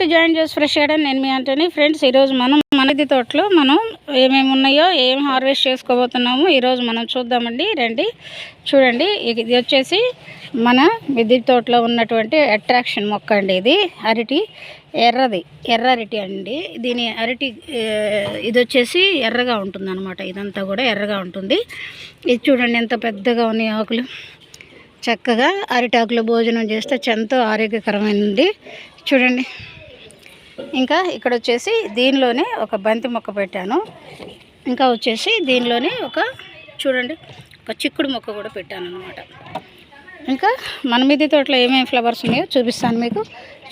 To join చేసి fresh garden నేను మీ అంటని ఫ్రెండ్స్ ఈరోజు మనం మనది తోటలో మనం ఏమేమి ఉన్నాయో ఏం హార్వెస్ట్ చేసుకోబోతున్నామో ఈరోజు మనం చూద్దామండి. రండి చూడండి. ఇది వచ్చేసి మన మిద్దె తోటలో ఉన్నటువంటి అట్రాక్షన్ మొక్క అండి ఇది. అరటి ఎర్రది ఎర్ర అరటి అండి. దీని అరటి ఇది వచ్చేసి ఎర్రగా ఉంటుంది అనమాట ఇదంతా కూడా ఎర్రగా ఉంటుంది. ఇది చూడండి ఎంత పెద్దగా ఉన్నాయి ఆకులు. చక్కగా అరిటాకులో భోజనం చేస్తే ఎంతో ఆరోగ్యకరమైనది చూడండి. ఇంకా ఇక్కడ వచ్చేసి దీనిలోనే ఒక బంతి మొక్క పెట్టాను. ఇంకా వచ్చేసి దీనిలోనే ఒక చూడండి ఒక చిక్కుడు మొక్క కూడా పెట్టాను అనమాట ఇంకా మన మీది తోటలో ఏమేమి ఫ్లవర్స్ ఉన్నాయో చూపిస్తాను మీకు.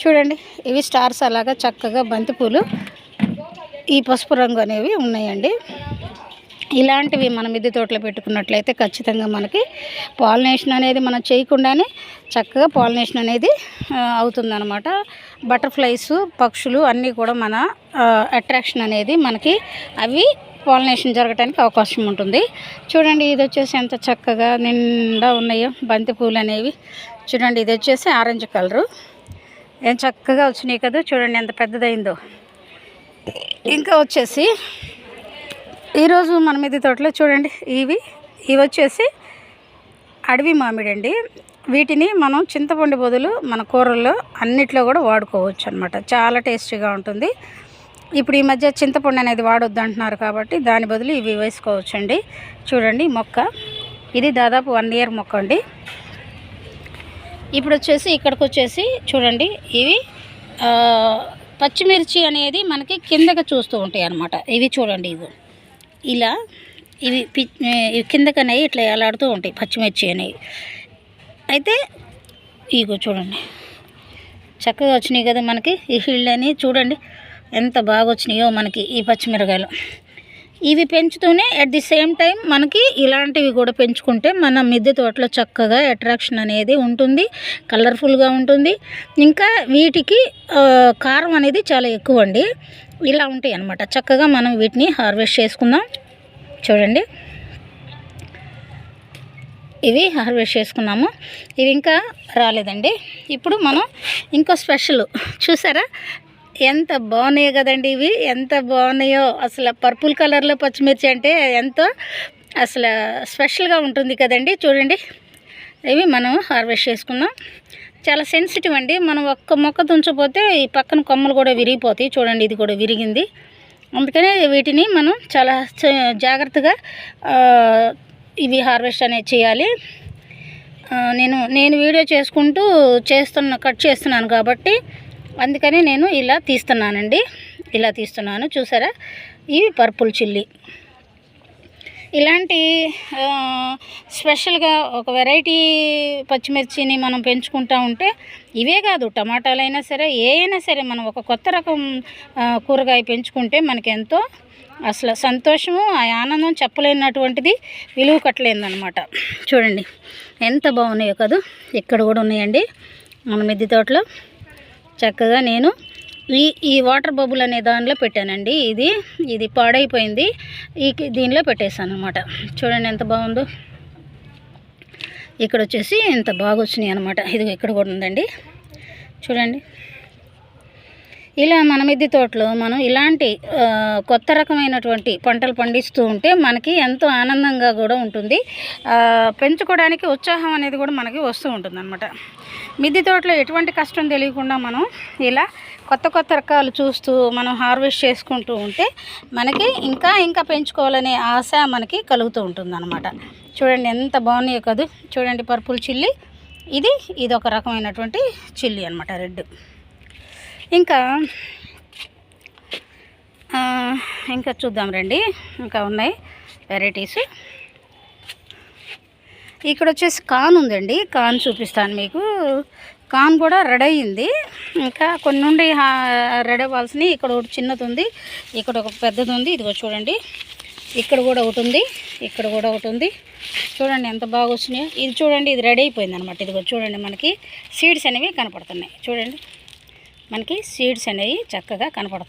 చూడండి ఇవి స్టార్స్ అలాగా చక్కగా బంతిపూలు ఈ పసుపు రంగు అనేవి ఉన్నాయండి. ఇలాంటివి మన మిద్దె తోటలో పెట్టుకున్నట్లయితే ఖచ్చితంగా మనకి పాలినేషన్ అనేది మనం చేయకుండానే చక్కగా పాలినేషన్ అనేది అవుతుందన్నమాట. బటర్ఫ్లైస్ పక్షులు అన్నీ కూడా మన అట్రాక్షన్ అనేది మనకి అవి పాలినేషన్ జరగడానికి అవకాశం ఉంటుంది. చూడండి ఇది వచ్చేసి ఎంత చక్కగా నిండా ఉన్నాయో బంతి పూలు అనేవి. చూడండి ఇది వచ్చేసి ఆరెంజ్ కలరు. ఏం చక్కగా వచ్చినాయి కదా చూడండి ఎంత పెద్దదైందో. ఇంకా వచ్చేసి ఈరోజు మన మిద్దె తోటలో చూడండి ఇవి ఇవి వచ్చేసి అడవి మామిడి అండి వీటిని మనం చింతపండు బదులు మన కూరల్లో అన్నిట్లో కూడా వాడుకోవచ్చు అనమాట చాలా టేస్టీగా ఉంటుంది. ఇప్పుడు ఈ మధ్య చింతపండు అనేది వాడొద్దు అంటున్నారు కాబట్టి దాని బదులు ఇవి వేసుకోవచ్చండి. చూడండి మొక్క. ఇది దాదాపు వన్ ఇయర్ మొక్క అండి. ఇప్పుడు వచ్చేసి ఇక్కడికి వచ్చేసి చూడండి ఇవి పచ్చిమిర్చి అనేది మనకి కిందకి చూస్తూ ఉంటాయి అన్నమాట ఇవి చూడండి ఇది ఇలా ఇవి పి ఇవి ఇట్లా ఎలాడుతూ ఉంటాయి పచ్చిమిర్చి అనేవి. అయితే ఇగో చూడండి. చక్కగా వచ్చినాయి కదా మనకి ఈ ఫీల్డ్ అని చూడండి ఎంత బాగా వచ్చినాయో మనకి ఈ పచ్చిమిరకాయలు. ఇవి పెంచుతూనే అట్ ది సేమ్ టైం మనకి ఇలాంటివి కూడా పెంచుకుంటే మన మిద్దె తోటలో చక్కగా అట్రాక్షన్ అనేది ఉంటుంది కలర్ఫుల్గా ఉంటుంది. ఇంకా వీటికి కారం అనేది చాలా ఎక్కువ అండి ఇలా ఉంటాయి అన్నమాట చక్కగా మనం వీటిని హార్వెస్ట్ చేసుకుందాం. చూడండి. ఇవి హార్వెస్ట్ చేసుకున్నాము. ఇవి ఇంకా రాలేదండి. ఇప్పుడు మనం ఇంకో స్పెషల్ చూసారా? ఎంత బాగున్నాయో కదండి ఇవి. ఎంత బాగున్నాయో. అసలు పర్పుల్ కలర్లో పచ్చిమిర్చి అంటే ఎంతో అసలు స్పెషల్గా ఉంటుంది కదండి. చూడండి. ఇవి మనం హార్వెస్ట్ చేసుకుందాం చాలా సెన్సిటివ్ అండి. మనం ఒక్క మొక్క తుంచపోతే ఈ పక్కన కొమ్మలు కూడా విరిగిపోతాయి. చూడండి ఇది కూడా విరిగింది. అందుకనే వీటిని మనం చాలా చ- జాగ్రత్తగా ఇవి హార్వెస్ట్ అనేది చేయాలి. నేను నేను వీడియో చేసుకుంటూ చేస్తున్న కట్ చేస్తున్నాను కాబట్టి అందుకని నేను ఇలా తీస్తున్నానండి. ఇలా తీస్తున్నాను చూసారా? ఇవి పర్పుల్ చిల్లీ. ఇలాంటి స్పెషల్గా ఒక వెరైటీ పచ్చిమిర్చిని మనం పెంచుకుంటా ఉంటే ఇవే కాదు టమాటాలైనా సరే ఏ అయినా సరే మనం ఒక కొత్త రకం కూరగాయ పెంచుకుంటే మనకి ఎంతో అసలు సంతోషము ఆ ఆనందం చెప్పలేనటువంటిది విలువ కట్టలేదనమాట చూడండి ఎంత బాగున్నాయో కదా ఇక్కడ కూడా ఉన్నాయండి. మన మిద్దె తోటలో చక్కగా నేను ఈ ఈ వాటర్ బబుల్ అనే దానిలో పెట్టానండి. ఇది ఇది పాడైపోయింది. ఈ దీనిలో పెట్టేశాను అనమాట చూడండి ఎంత బాగుందో. ఇక్కడ వచ్చేసి ఇంత బాగా వచ్చినాయి అనమాట ఇది ఇక్కడ కూడా ఉందండి. చూడండి. ఇలా మన మిద్ది తోటలో మనం ఇలాంటి కొత్త రకమైనటువంటి పంటలు పండిస్తూ ఉంటే మనకి ఎంతో ఆనందంగా కూడా ఉంటుంది. పెంచుకోవడానికి ఉత్సాహం అనేది కూడా మనకి వస్తూ ఉంటుంది అనమాట మిద్ది తోటలో ఎటువంటి కష్టం తెలియకుండా మనం ఇలా కొత్త కొత్త రకాలు చూస్తూ మనం హార్వెస్ట్ చేసుకుంటూ ఉంటే మనకి ఇంకా ఇంకా పెంచుకోవాలనే ఆశ మనకి కలుగుతూ ఉంటుంది అనమాట చూడండి ఎంత బాగున్నాయో కదా. చూడండి పర్పుల్ చిల్లీ. ఇది ఇది ఒక రకమైనటువంటి చిల్లీ అనమాట రెడ్. ఇంకా ఇంకా చూద్దాం రండి. ఇంకా ఉన్నాయి వెరైటీస్. ఇక్కడ వచ్చేసి కాన్ ఉందండి. కాన్ చూపిస్తాను మీకు. కాన్ కూడా రెడీ అయింది. ఇంకా కొన్ని నుండి రెడీ అవ్వాల్సినవి ఇక్కడ ఒకటి చిన్నది ఉంది ఇక్కడ ఒక పెద్దది ఉంది. ఇదిగో చూడండి. ఇక్కడ కూడా ఒకటి ఉంది ఇక్కడ కూడా ఒకటి ఉంది. చూడండి ఎంత బాగా వచ్చినాయో. ఇది చూడండి ఇది రెడీ అయిపోయింది అనమాట ఇదిగో చూడండి మనకి. సీడ్స్ అనేవి కనపడుతున్నాయి. చూడండి. మనకి సీడ్స్ అనేవి చక్కగా కనపడతాయి.